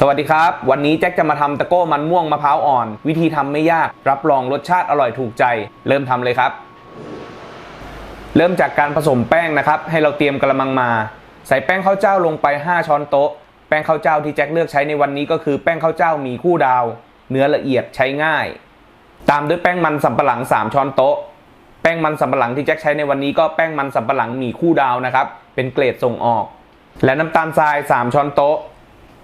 สวัสดีครับ วันนี้แจ็คจะมาทำตะโก้มันม่วงมะพร้าวอ่อน วิธีทำไม่ยาก รับรองรสชาติอร่อยถูกใจ เริ่มทำเลยครับ เริ่มจากการผสมแป้งนะครับ ให้เราเตรียมกระมังมา ใส่แป้งข้าวเจ้าลงไป 5 ช้อนโต๊ะ แป้งข้าวเจ้าที่แจ็คเลือกใช้ในวันนี้ก็คือแป้งข้าวเจ้ามีคู่ดาว เนื้อละเอียดใช้ง่าย ตามด้วยแป้งมันสำปะหลัง 3 ช้อนโต๊ะ แป้งมันสำปะหลังที่แจ็คใช้ในวันนี้ก็แป้งมันสำปะหลังมีคู่ดาวนะครับ เป็นเกรดส่งออก และน้ำตาลทราย 3 ช้อนโต๊ะ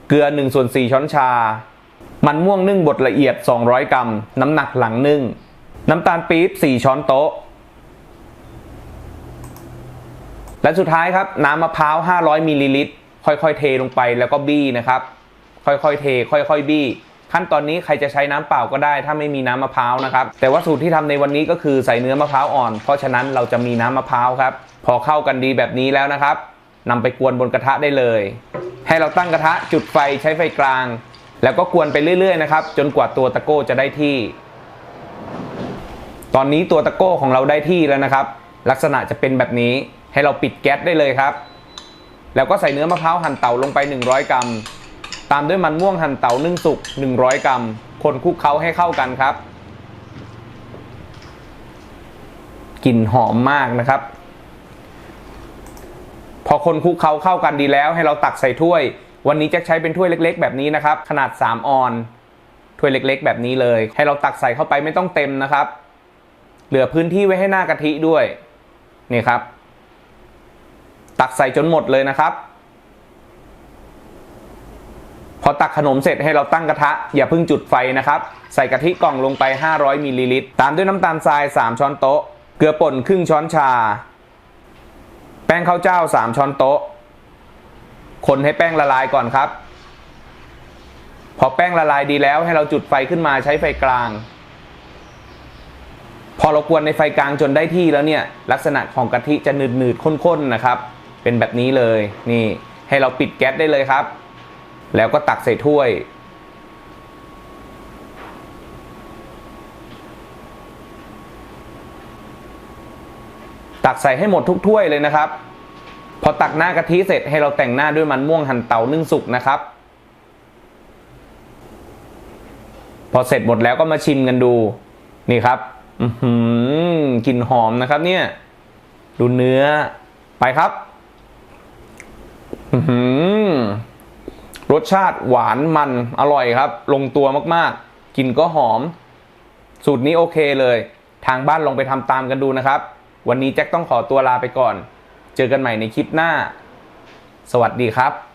เกลือ1ส่วน4ช้อนชา มันม่วงนึ่งบดละเอียด 200 กรัม น้ำหนักหลังนึ่ง น้ำตาลปี๊บ4ช้อนโต๊ะ และสุดท้ายครับ น้ำมะพร้าว 500มิลลิลิตรค่อยๆ เทลงไปแล้วก็บี้นะครับ ค่อยๆ เท ค่อยๆ บี้ ขั้นตอนนี้ใครจะใช้น้ำเปล่าก็ได้ ถ้าไม่มีน้ำมะพร้าวนะครับ แต่ว่าสูตรที่ทำในวันนี้ก็คือใส่เนื้อมะพร้าวอ่อน เพราะฉะนั้นเราจะมีน้ำมะพร้าวครับ พอเข้ากันดีแบบนี้แล้วนะครับ นำไปกวนบนกระทะได้เลย ให้เราตั้งกระทะจุดไฟใช้ไฟกลาง แล้วก็กวนไปเรื่อยๆนะครับ จนกว่าตัวตะโก้จะได้ที่ ตอนนี้ตัวตะโก้ของเราได้ที่แล้วนะครับ ลักษณะจะเป็นแบบนี้ให้เราปิดแก๊สได้เลยครับ แล้วก็ใส่เนื้อมะพร้าวหั่นเตาลงไป 100 กรัม ตามด้วยมันม่วงหั่นเตานึ่งสุก 100 กรัม คนคลุกเคล้าให้เข้ากันครับกลิ่นหอมมากนะครับ อคนคลุกเคล้าเข้ากันดีแล้ว ให้เราตักใส่ถ้วย วันนี้จะใช้เป็นถ้วยเล็ก ๆ แบบนี้นะครับ ขนาด 3 ออนถ้วยเล็ก ๆ แบบนี้เลย ให้เราตักใส่เข้าไปไม่ต้องเต็มนะครับ เหลือพื้นที่ไว้ให้หน้ากะทิด้วยนี่ครับ ตักใส่จนหมดเลยนะครับ พอตักขนมเสร็จให้เราตั้งกระทะ อย่าเพิ่งจุดไฟนะครับ ใส่กะทิกล่องลงไป 500มิลลิลิตรตามด้วยน้ำตาลทราย 3 ช้อนโต๊ะ เกลือป่นครึ่งช้อนชา แป้งข้าวเจ้า 3 ช้อนโต๊ะ คนให้แป้งละลายก่อนครับ พอแป้งละลายดีแล้วให้เราจุดไฟขึ้นมาใช้ไฟกลาง พอเรากวนในไฟกลางจนได้ที่แล้วเนี่ย ลักษณะของกะทิจะหนืดๆข้นๆนะครับ เป็นแบบนี้เลยนี่ให้เราปิดแก๊สได้เลยครับ แล้วก็ตักใส่ถ้วย ตักใส่ให้หมดทุกถ้วยเลยนะครับ พอตักหน้ากะทิเสร็จให้เราแต่งหน้าด้วยมันม่วงหั่นเตานึ่งสุกนะครับ พอเสร็จหมดแล้วก็มาชิมกันดู นี่ครับอือหือกลิ่นหอมนะครับ เนี่ย ดูเนื้อไปครับอือหือรสชาติหวานมันอร่อยครับ ลงตัวมากๆกลิ่นก็หอม สูตรนี้โอเคเลย ทางบ้านลองไปทำตามกันดูนะครับ วันนี้แจ็คต้องขอตัวลาไปก่อน เจอกันใหม่ในคลิปหน้า สวัสดีครับ